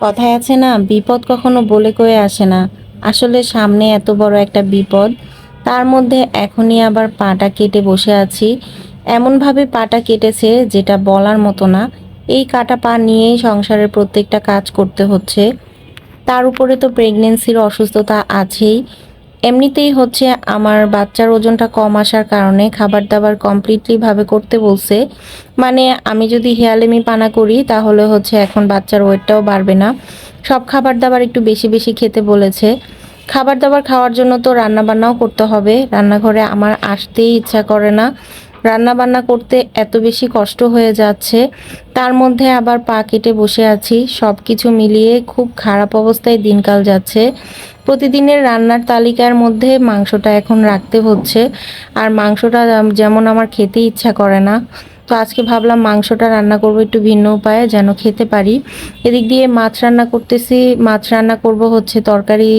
কথায় আছে না, বিপদ কখনো বলে কয়ে আসে না। আসলে সামনে এত বড় একটা বিপদ, তার মধ্যে এখনই আবার পাটা কেটে বসে আছি। এমনভাবে পাটা কেটেছে যেটা বলার মতো না। এই কাটা পা নিয়েই সংসারের প্রত্যেকটা কাজ করতে হচ্ছে। তার উপরে তো প্রেগনেন্সির অসুস্থতা আছেই। এমনিতেই হচ্ছে আমার বাচ্চার ওজনটা কম আসার কারণে খাবার দাবার কমপ্লিটলি ভাবে করতে বলছে। মানে আমি যদি হেয়ালেমি পানা করি, তাহলে হচ্ছে এখন বাচ্চার ওয়েটটাও বাড়বে না। সব খাবার দাবার একটু বেশি বেশি খেতে বলেছে। খাবার দাবার খাওয়ার জন্য তো রান্না বান্নাও করতে হবে। রান্নাঘরে আমার আসতেই ইচ্ছা করে না। রান্না বান্না করতে এত বেশি কষ্ট হয়ে যাচ্ছে। তার মধ্যে আবার পা কেটে বসে আছি। সব কিছু মিলিয়ে খুব খারাপ অবস্থায় দিনকাল যাচ্ছে। প্রতিদিনের রান্নার তালিকার মধ্যে মাংসটা এখন রাখতে হচ্ছে। আর মাংসটা যেমন আমার খেতে ইচ্ছা করে না তো আজকে ভাবলাম মাংসটা রান্না করব একটু ভিন্ন উপায়ে, যেন খেতে পারি। এদিক দিয়ে মাছ রান্না করতেছি। মাছ রান্না করব হচ্ছে তরকারি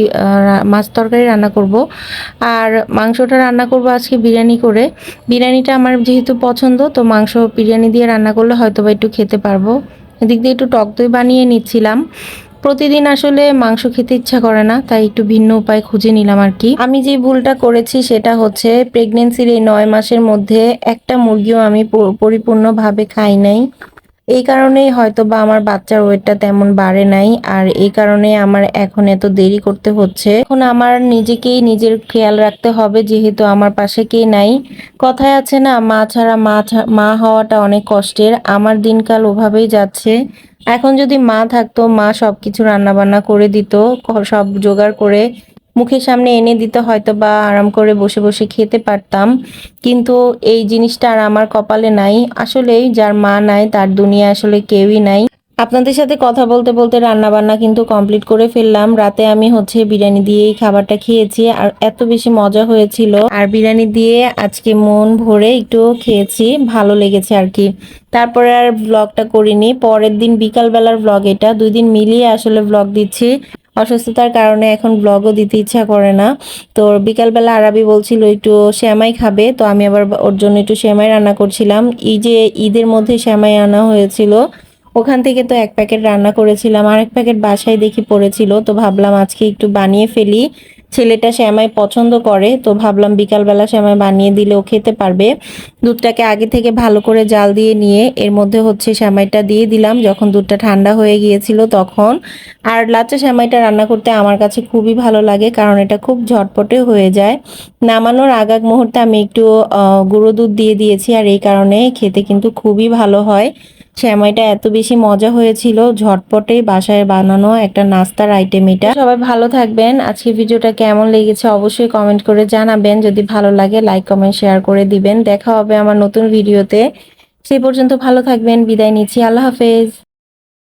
মাছ তরকারি রান্না করব। আর মাংসটা রান্না করব আজকে বিরিয়ানি করে। বিরিয়ানিটা আমার যেহেতু পছন্দ, তো মাংস বিরিয়ানি দিয়ে রান্না করলে হয়তো বা একটু খেতে পারব। এদিক দিয়ে একটু টক দই বানিয়ে নিচ্ছিলাম। প্রতিদিন আসলে মাংস খেতে ইচ্ছা করে না, তাই একটু ভিন্ন উপায় খুঁজে নিলাম আর কি। আমি যে ভুলটা করেছি সেটা হচ্ছে প্রেগনেন্সির এই নয় মাসের মধ্যে একটা মুরগিও আমি পরিপূর্ণভাবে খাই নাই। এই কারণেই হয়তো বা আমার বাচ্চার ওয়েটটা তেমন বাড়ে নাই, আর এই কারণে আমার এখন এত দেরি করতে হচ্ছে। এখন আমার নিজেকেই নিজের খেয়াল রাখতে হবে, যেহেতু আমার পাশে কে নাই। কথায় আছে না, মা ছাড়া মা মা হওয়াটা অনেক কষ্টের। আমার দিনকাল ওভাবেই যাচ্ছে। এখন যদি মা থাকতো, মা সবকিছু রান্না বান্না করে দিত সব জোগাড় করে মুখের সামনে এনে দিতে হয়তো বা আরাম করে বসে বসে খেতে পারতাম। কিন্তু এই জিনিসটা আর আমার কপালে নাই। আসলেই যার মা নাই, তার দুনিয়া আসলে কেউই নাই। আপনাদের সাথে কথা বলতে বলতে রান্না বান্না কিন্তু কমপ্লিট করে ফেললাম। রাতে আমি হচ্ছে বিরিয়ানি দিয়েই খাবারটা খেয়েছি আর এত বেশি মজা হয়েছিল। আর বিরিয়ানি দিয়ে আজকে মন ভরে একটু খেয়েছি। ভালো লেগেছে আর কি। তারপরে আর ব্লগটা করিনি। পরের দিন বিকালবেলার ব্লগ এটা। দুই দিন মিলিয়ে আসলে ব্লগ দিচ্ছি। অসুস্থতার কারণে এখন ব্লগও দিতে ইচ্ছা করে না। তো বিকালবেলা আরাবি বলছিল একটু শ্যামাই খাবে, তো আমি আবার ওর জন্য একটু শ্যামাই রান্না করছিলাম। এই যে ঈদের মধ্যে শ্যামাই আনা হয়েছিল, ওখান থেকে তো এক প্যাকেট রান্না করেছিলাম আর এক প্যাকেট বাসায় দেখি পড়েছিল, তো ভাবলাম আজকে একটু বানিয়ে ফেলি। ছেলেটা শ্যামাই পছন্দ করে, তো ভাবলাম বিকালবেলা শ্যামাই বানিয়ে দিলে ও খেতে পারবে। দুধটাকে আগে থেকে ভালো করে জাল দিয়ে নিয়ে এর মধ্যে হচ্ছে শ্যামাইটা দিয়ে দিলাম। যখন দুধটা ঠান্ডা হয়ে গিয়েছিল তখন। আর লাচ্চা শ্যামাইটা রান্না করতে আমার কাছে খুবই ভালো লাগে, কারণ এটা খুব ঝটপটে হয়ে যায়। নামানোর আগ আগ মুহূর্তে আমি একটু গুঁড়ো দুধ দিয়ে দিয়েছি, আর এই কারণে খেতে কিন্তু খুবই ভালো হয়। শ্যামাইটা এত বেশি মজা হয়েছিল ঝটপটে বাসায় বানানো একটা নাস্তার আইটেম এটা। সবাই ভালো থাকবেন। আজকে ভিডিওটা কেমন লেগেছে অবশ্যই কমেন্ট করে জানাবেন। যদি ভালো লাগে লাইক কমেন্ট শেয়ার করে দিবেন। দেখা হবে আমার নতুন ভিডিওতে। সেই পর্যন্ত ভালো থাকবেন। বিদায় নিচ্ছি। আল্লাহ হাফেজ।